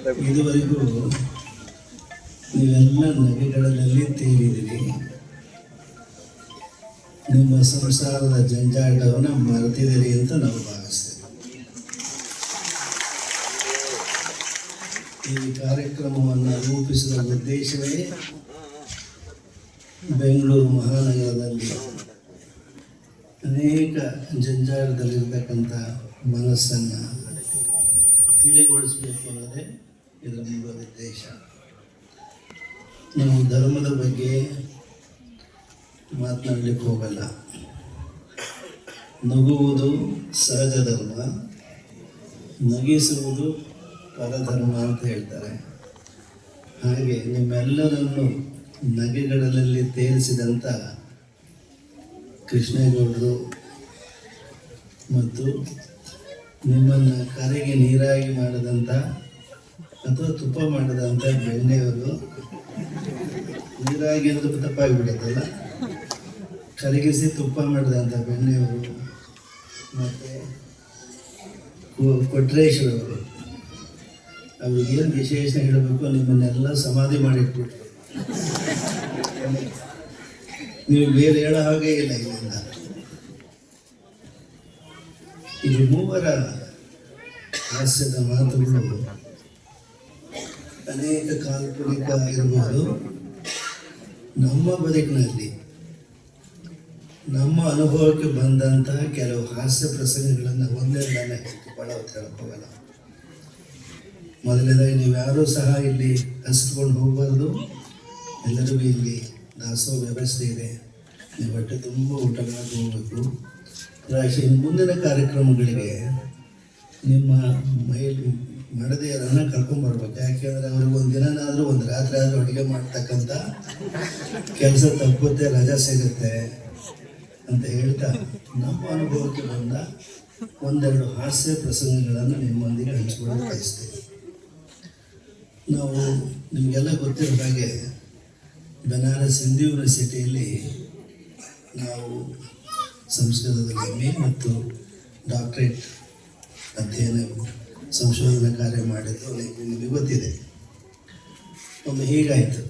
ಇದುವರೆಗೂ ನೀವೆಲ್ಲ ನಗೆಗಳಲ್ಲಿ ತೇಲಿದಿರಿ ನಿಮ್ಮ ಸಂಸಾರದ ಜಂಜಾಟವನ್ನು ಮರೆತಿದ್ದೀರಿ ಅಂತ ನಾವು ಭಾವಿಸ್ತೇವೆ. ಈ ಕಾರ್ಯಕ್ರಮವನ್ನು ರೂಪಿಸಿದ ಉದ್ದೇಶವೇ ಬೆಂಗಳೂರು ಮಹಾನಗರದಲ್ಲಿ ಅನೇಕ ಜಂಜಾಟದಲ್ಲಿರ್ತಕ್ಕಂಥ ಮನಸ್ಸನ್ನು ತಿಳಿಗೊಳಿಸಬೇಕು ಅನ್ನೋದೇ ಇದರ ನಿಮ್ಮ ಉದ್ದೇಶ ನಾವು ಧರ್ಮದ ಬಗ್ಗೆ ಮಾತನಾಡಲಿಕ್ಕೆ ಹೋಗಲ್ಲ. ನಗುವುದು ಸಹಜ ಧರ್ಮ ನಗಿಸುವುದು ಪರಧರ್ಮ ಅಂತ ಹೇಳ್ತಾರೆ. ಹಾಗೆ ನಿಮ್ಮೆಲ್ಲರನ್ನು ನಗೆಗಳಲ್ಲಿ ತೇರಿಸಿದಂಥ ಕೃಷ್ಣೇಗೌಡರು ಮತ್ತು ನಿಮ್ಮನ್ನು ಕರೆಗೆ ನೀರಾಗಿ ಮಾಡಿದಂಥ ಅಥವಾ ತುಪ್ಪ ಮಾಡಿದಂಥ ಬೆಣ್ಣೆಯವರು ನೀರಾಗಿ ಅಂದ್ರೆ ತಪ್ಪಾಗಿಬಿಡುತ್ತಲ್ಲ ಕರಗಿಸಿ ತುಪ್ಪ ಮಾಡಿದಂಥ ಬೆಣ್ಣೆಯವರು ಮತ್ತು ಕೊಟ್ರೇಶ್ವರವರು ಅವ್ರಿಗೇನು ವಿಶೇಷ ಹೇಳಬೇಕು ನಿಮ್ಮನ್ನೆಲ್ಲ ಸಮಾಧಿ ಮಾಡಿಟ್ಬಿಟ್ರು. ನೀವು ಬೇರೆ ಹೇಳೋ ಹಾಗೆ ಇಲ್ಲ ಇಲ್ಲಿಂದ. ಇದು ಮೂವರ ಹಾಸ್ಯದ ಮಾತುಗಳು. ಅನೇಕ ಕಾಲ್ಪನಿಕ ಆಗಿರಬಹುದು ನಮ್ಮ ಬದುಕಿನಲ್ಲಿ, ನಮ್ಮ ಅನುಭವಕ್ಕೆ ಬಂದಂತಹ ಕೆಲವು ಹಾಸ್ಯ ಪ್ರಸಂಗಗಳನ್ನು ಭಾಳ ಹೊತ್ತು ಹೇಳಕ್ ಹೋಗಲ್ಲ. ಮೊದಲನೇದಾಗಿ ನೀವು ಯಾರೂ ಸಹ ಇಲ್ಲಿ ಹಸ್ಕೊಂಡು ಹೋಗಬಾರ್ದು. ಎಲ್ಲರಿಗೂ ಇಲ್ಲಿ ದಾಸೋ ವ್ಯವಸ್ಥೆ ಇದೆ. ನೀವು ಬಟ್ಟೆ ತುಂಬ ಊಟ ಮಾಡಿ ಹೋಗಬೇಕು ರಾಶಿ ಮುಂದಿನ ಕಾರ್ಯಕ್ರಮಗಳಿಗೆ ನಿಮ್ಮ ಮೈಲಿ ಮಡದಿಯರನ್ನು ಕರ್ಕೊಂಬರ್ಬೇಕು ಯಾಕೆಂದರೆ ಅವ್ರಿಗೆ ಒಂದು ದಿನನಾದರೂ ಒಂದು ರಾತ್ರಿ ಆದರೂ ಅಡುಗೆ ಮಾಡ್ತಕ್ಕಂಥ ಕೆಲಸ ತಪ್ಪುತ್ತೆ, ರಜಾ ಸಿಗುತ್ತೆ ಅಂತ ಹೇಳ್ತಾ ನಮ್ಮ ಅನುಭವಕ್ಕೆ ಬಂದ ಒಂದೆರಡು ಹಾಸ್ಯ ಪ್ರಸಂಗಗಳನ್ನು ನಿಮ್ಮೊಂದಿಗೆ ಹಂಚಿಕೊಳ್ಳಲು ಬಯಸ್ತೀವಿ ನಾವು ನಿಮಗೆಲ್ಲ ಗೊತ್ತಿರೋ ಹಾಗೆ ಬನಾರಸ್ ಹಿಂದೂ ಯೂನಿವರ್ಸಿಟಿಯಲ್ಲಿ ನಾವು ಸಂಸ್ಕೃತದಲ್ಲಿ ಎಂ ಮತ್ತು ಡಾಕ್ಟ್ರೇಟ್ ಅಧ್ಯಯನ ಸಂಶೋಧನಾ ಕಾರ್ಯ ಮಾಡಿದ್ದು ನಿಮಗೆ ಗೊತ್ತಿದೆ ಒಮ್ಮೆ ಹೀಗಾಯಿತು.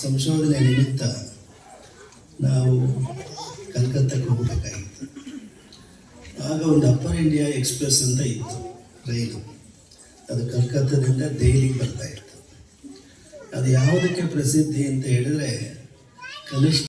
ಸಂಶೋಧನೆ ನಿಮಿತ್ತ ನಾವು ಕಲ್ಕತ್ತಾಕ್ಕೆ ಹೋಗಬೇಕಾಗಿತ್ತು. ಆಗ ಒಂದು ಅಪ್ಪರ್ ಇಂಡಿಯಾ ಎಕ್ಸ್ಪ್ರೆಸ್ ಅಂತ ಇತ್ತು, ರೈಲು. ಅದು ಕಲ್ಕತ್ತಾದಿಂದ ದೆಹಲಿಗೆ ಬರ್ತಾ ಇತ್ತು. ಅದು ಯಾವುದಕ್ಕೆ ಪ್ರಸಿದ್ಧಿ ಅಂತ ಹೇಳಿದ್ರೆ ಕನಿಷ್ಠ